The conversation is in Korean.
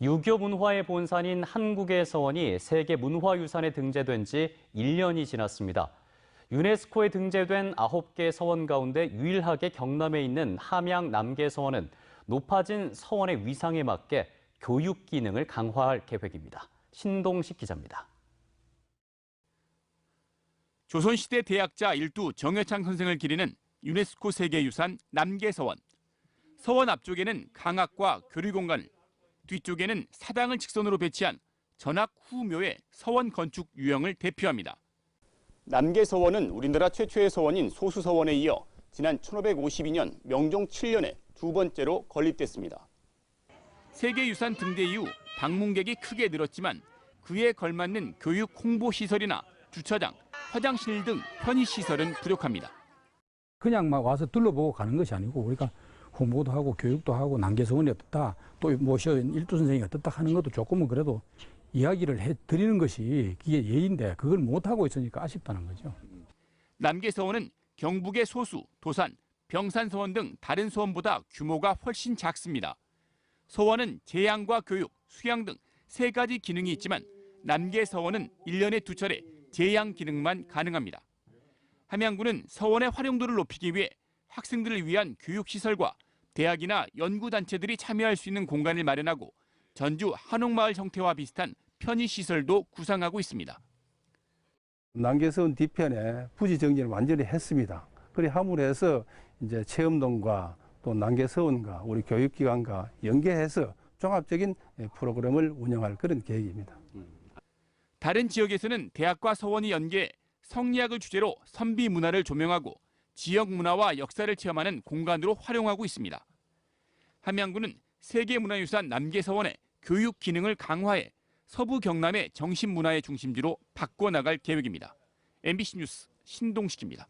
유교 문화의 본산인 한국의 서원이 세계 문화유산에 등재된 지 1년이 지났습니다. 유네스코에 등재된 9개 서원 가운데 유일하게 경남에 있는 함양 남계 서원은 높아진 서원의 위상에 맞게 교육 기능을 강화할 계획입니다. 신동식 기자입니다. 조선시대 대학자 일두 정여창 선생을 기리는 유네스코 세계유산 남계 서원. 서원 앞쪽에는 강학과 교류 공간을, 뒤쪽에는 사당을 직선으로 배치한 전학 후묘의 서원 건축 유형을 대표합니다. 남계 서원은 우리나라 최초의 서원인 소수 서원에 이어 지난 1552년 명종 7년에 두 번째로 건립됐습니다. 세계유산 등재 이후 방문객이 크게 늘었지만 그에 걸맞는 교육 홍보 시설이나 주차장, 화장실 등 편의 시설은 부족합니다. 그냥 막 와서 둘러보고 가는 것이 아니고 우리가 홍보도 하고 교육도 하고 난개서원이 어떻다 또 모셔 일두 선생이 어떻다 하는 것도 조금은 그래도 이야기를 해 드리는 것이 그게 예인데 그걸 못 하고 있으니까 아쉽다는 거죠. 남계서원은 경북의 소수, 도산, 병산서원 등 다른 서원보다 규모가 훨씬 작습니다. 서원은 재양과 교육, 수양 등 세 가지 기능이 있지만 남계서원은 1년에 두 차례 재양 기능만 가능합니다. 함양군은 서원의 활용도를 높이기 위해 학생들을 위한 교육시설과 대학이나 연구단체들이 참여할 수 있는 공간을 마련하고 전주 한옥마을 형태와 비슷한 편의시설도 구상하고 있습니다. 남계서원 뒤편에 부지 정리를 완전히 했습니다. 그래 함으로 해서 이제 체험동과 또 남계서원과 우리 교육기관과 연계해서 종합적인 프로그램을 운영할 그런 계획입니다. 다른 지역에서는 대학과 서원이 연계해 성리학을 주제로 선비 문화를 조명하고 지역 문화와 역사를 체험하는 공간으로 활용하고 있습니다. 함양군은 세계문화유산 남계서원의 교육 기능을 강화해 서부 경남의 정신문화의 중심지로 바꿔나갈 계획입니다. MBC 뉴스 신동식입니다.